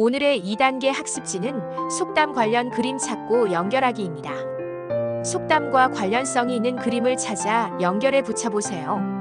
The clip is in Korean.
오늘의 2단계 학습지는 속담 관련 그림 찾고 연결하기입니다. 속담과 관련성이 있는 그림을 찾아 연결해 붙여보세요.